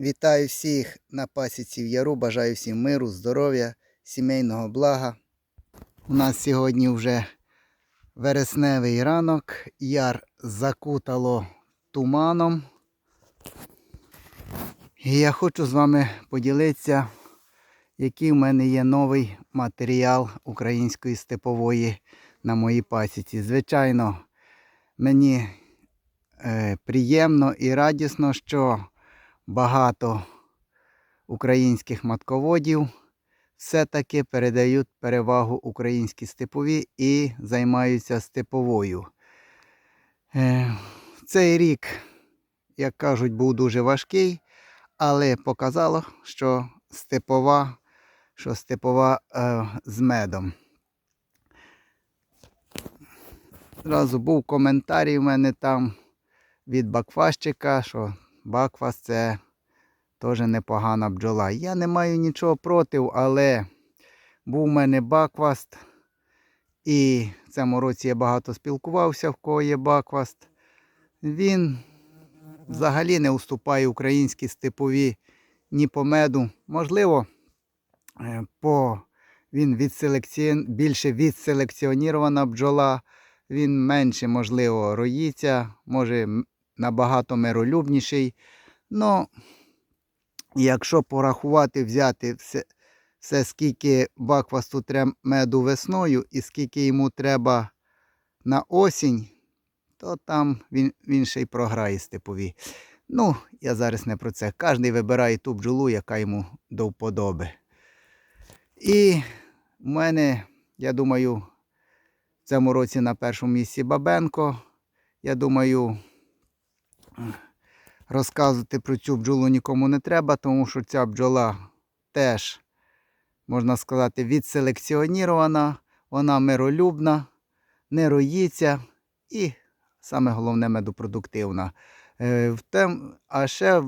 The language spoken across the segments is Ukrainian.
Вітаю всіх на пасіці в Яру. Бажаю всім миру, здоров'я, сімейного блага. У нас сьогодні вже вересневий ранок. Яр закутало туманом. І я хочу з вами поділитися, який в мене є новий матеріал української степової на моїй пасіці. Звичайно, мені е, приємно і радісно, що багато українських матководів все-таки передають перевагу українській степові і займаються степовою. Е, Цей рік, як кажуть, був дуже важкий, але показало, що степова, що степова е, з медом. Зразу був коментарій в мене там від бакфащика, що бакфас це теж непогана бджола. Я не маю нічого проти, але був у мене бакваст. І в цьому році я багато спілкувався, в кого є бакваст. Він взагалі не уступає українській степові ні по меду. Можливо, е, по, він відселекціон... більше відселекціонірована бджола, він менше, можливо, роїться, може набагато миролюбніший. Ну, якщо порахувати, взяти все, все скільки баквасту треба меду весною і скільки йому треба на осінь, то там він, він ще й програє степові. Ну, я зараз не про це. Кожен вибирає ту бджолу, яка йому до вподоби. І в мене, я думаю, в цьому році на першому місці Бабенко. Я думаю, розказувати про цю бджолу нікому не треба, тому що ця бджола теж, можна сказати, відселекціонірована, вона миролюбна, не роїться і саме головне медопродуктивна. Е, а ще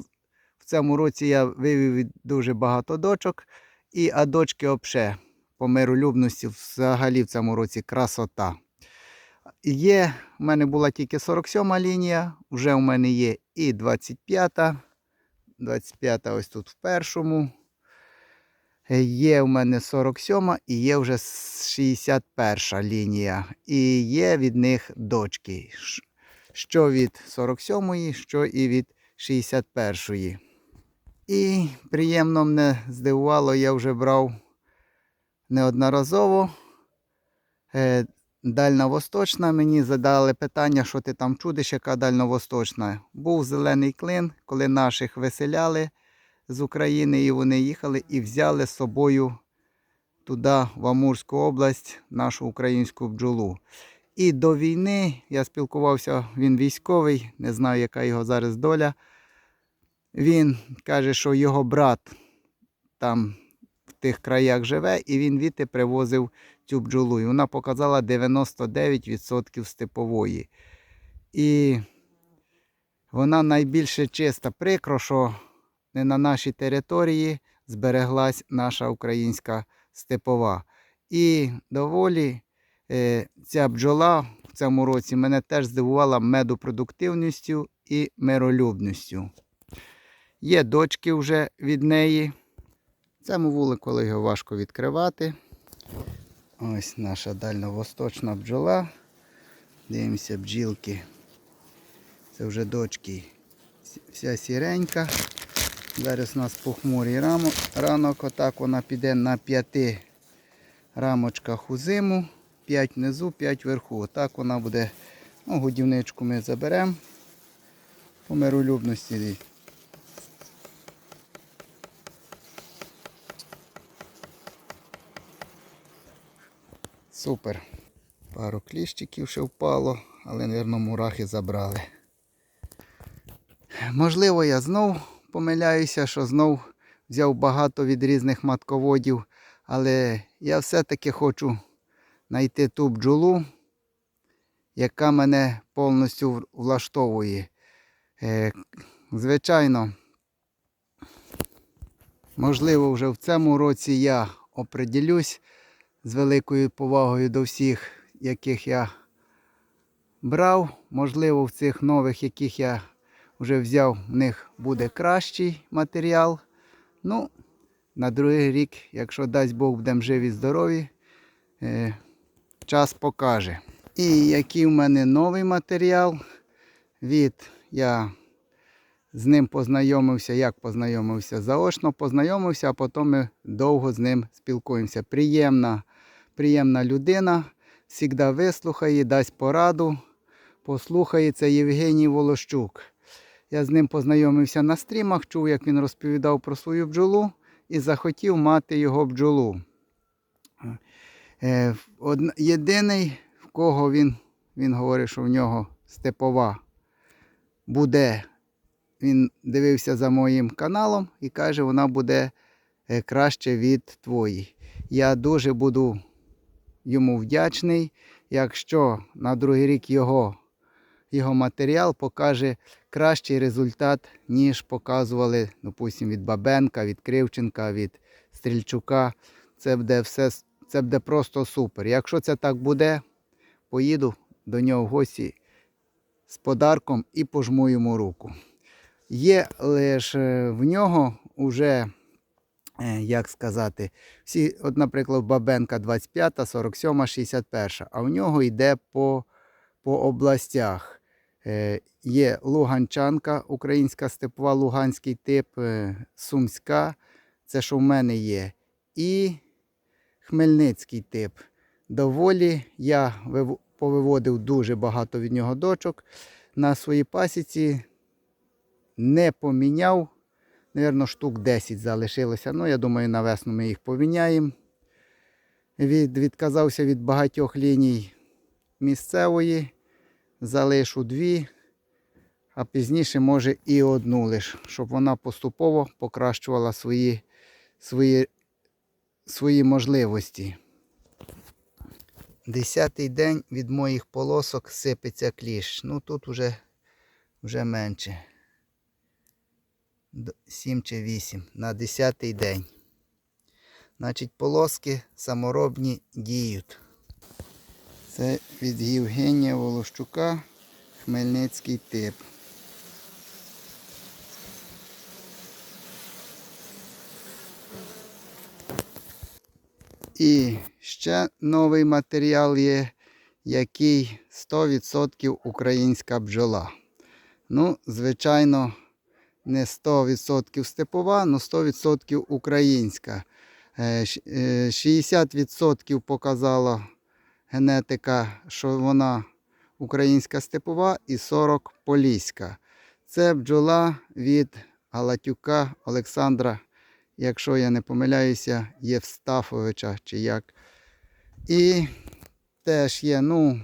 в цьому році я вивів дуже багато дочок, і а дочки обше по миролюбності взагалі в цьому році красота. Є, в мене була тільки 47 лінія, вже у мене є і 25. 25 ось тут в першому. Е, Є у мене 47 і є вже 61 лінія. І є від них дочки. Що від 47, що і від 61. -ї. І приємно мене здивувало, я вже брав неодноразово. Дальньовосточна. Мені задали питання, що ти там чудиш, яка дальньовосточна. Був зелений клин, коли наших виселяли з України, і вони їхали і взяли з собою туди, в Амурську область, нашу українську бджолу. І до війни я спілкувався, він військовий, не знаю, яка його зараз доля. Він каже, що його брат там в тих краях живе, і він відти привозив цю бджолу. І вона показала 99% степової. І вона найбільше чиста. Прикро, що не на нашій території збереглась наша українська степова. І доволі е, ця бджола в цьому році мене теж здивувала медопродуктивністю і миролюбністю. Є дочки вже від неї. Цьому вулику його важко відкривати. Ось наша дальньовосточна бджола. Дивимося бджілки. Це вже дочки. Вся сіренька. Зараз у нас похмурий ранок. Отак вона піде на п'яти рамочках у зиму. П'ять внизу, п'ять вверху. Отак вона буде. Ну, годівничку ми заберемо по миролюбності. Супер. Пару кліщиків ще впало, але, мабуть, мурахи забрали. Можливо, я знов помиляюся, що знов взяв багато від різних матководів, але я все-таки хочу знайти ту бджолу, яка мене повністю влаштовує. Е, Звичайно, можливо, вже в цьому році я оприділюсь з великою повагою до всіх, яких я брав. Можливо, в цих нових, яких я вже взяв, в них буде кращий матеріал. Ну, на другий рік, якщо дасть Бог, будемо живі, здорові, е, час покаже. І який в мене новий матеріал від я з ним познайомився, як познайомився, заочно познайомився, а потім ми довго з ним спілкуємося. Приємна, приємна людина, завжди вислухає, дасть пораду. Послухає це Євгеній Волощук. Я з ним познайомився на стрімах, чув, як він розповідав про свою бджолу і захотів мати його бджолу. Е, Єдиний, в кого він, він говорить, що в нього степова буде. Він дивився за моїм каналом і каже, вона буде е, краще від твоєї. Я дуже буду йому вдячний, якщо на другий рік його, його матеріал покаже кращий результат, ніж показували, допустим, від Бабенка, від Кривченка, від Стрільчука. Це буде все, це буде просто супер. Якщо це так буде, поїду до нього в гості з подарком і пожму йому руку. Є лише в нього вже, як сказати, всі, от, наприклад, Бабенка 25, 47, 61, а в нього йде по, по областях. Е, Є Луганчанка, українська степова, луганський тип, е, Сумська, це що в мене є. І Хмельницький тип. Доволі я повиводив дуже багато від нього дочок. На своїй пасіці не поміняв. Навірно, штук 10 залишилося. Ну, я думаю, на весну ми їх поміняємо. Від, відказався від багатьох ліній місцевої. Залишу дві, а пізніше, може, і одну лиш, щоб вона поступово покращувала свої, свої, свої можливості. Десятий день від моїх полосок сипеться кліщ. Ну тут вже, вже менше. Д- Сім чи вісім на десятий день. Значить, полоски саморобні діють. Це від Євгенія Волощука, Хмельницький тип. І ще новий матеріал є, який 100% українська бджола. Ну, звичайно, не 100% степова, але 100% українська. Е, щ- е, 60% показала генетика, що вона українська степова і 40 поліська. Це бджола від Галатюка Олександра, якщо я не помиляюся, Євстафовича чи як. І теж є, ну,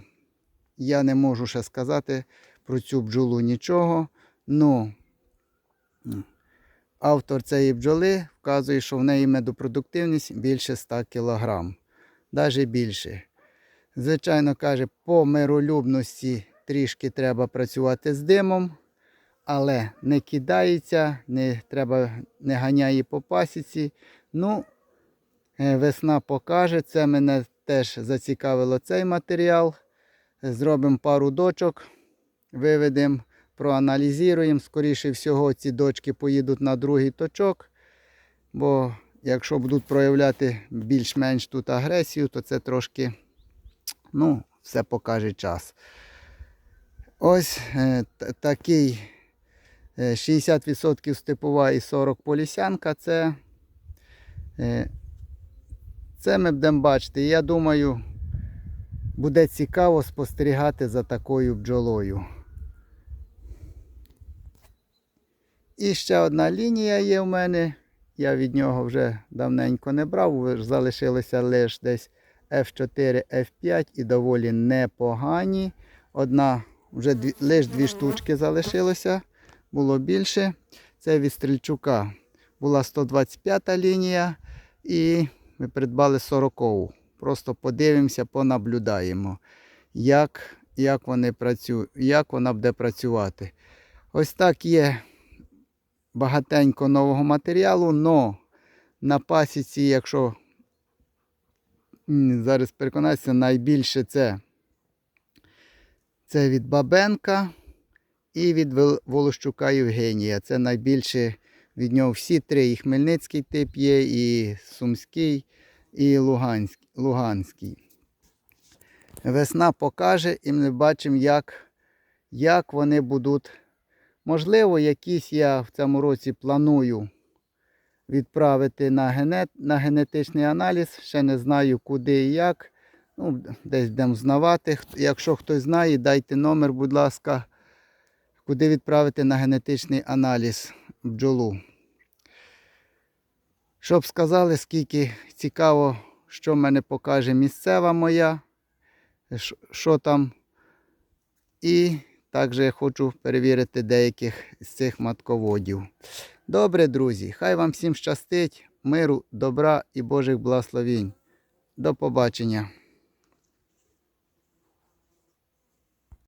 я не можу ще сказати про цю бджолу нічого. Ну, автор цієї бджоли вказує, що в неї медопродуктивність більше 100 кг. Навіть більше. Звичайно, каже, по миролюбності трішки треба працювати з димом, але не кидається, не треба, не ганяє по пасіці. Ну, е, весна покаже. Це мене теж зацікавило цей матеріал. Зробимо пару дочок, виведемо, проаналізуємо. Скоріше всього, ці дочки поїдуть на другий точок. Бо якщо будуть проявляти більш-менш тут агресію, то це трошки, ну, все покаже час. Ось е, такий е, 60% степова і 40 полісянка. Це, е, це ми будемо бачити. Я думаю, буде цікаво спостерігати за такою бджолою. І ще одна лінія є в мене. Я від нього вже давненько не брав, залишилося лише десь F4, F5 і доволі непогані. Одна, вже дві, лише дві штучки залишилося, було більше. Це від Стрільчука. Була 125 лінія і ми придбали 40. Просто подивимося, понаблюдаємо, як, як, вони працюють, як вона буде працювати. Ось так є багатенько нового матеріалу, но на пасіці, якщо зараз переконатися, найбільше це, це від Бабенка і від Волощука Євгенія. Це найбільше від нього всі три. І Хмельницький тип є, і Сумський, і Луганський. Луганський. Весна покаже, і ми бачимо, як, як вони будуть. Можливо, якісь я в цьому році планую відправити на, генет, на генетичний аналіз. Ще не знаю, куди і як. Ну, десь будемо знавати. Якщо хтось знає, дайте номер, будь ласка, куди відправити на генетичний аналіз бджолу. Щоб сказали, скільки цікаво, що мене покаже місцева моя, що там. І також я хочу перевірити деяких з цих матководів. Добре, друзі, хай вам всім щастить, миру, добра і Божих благословінь. До побачення.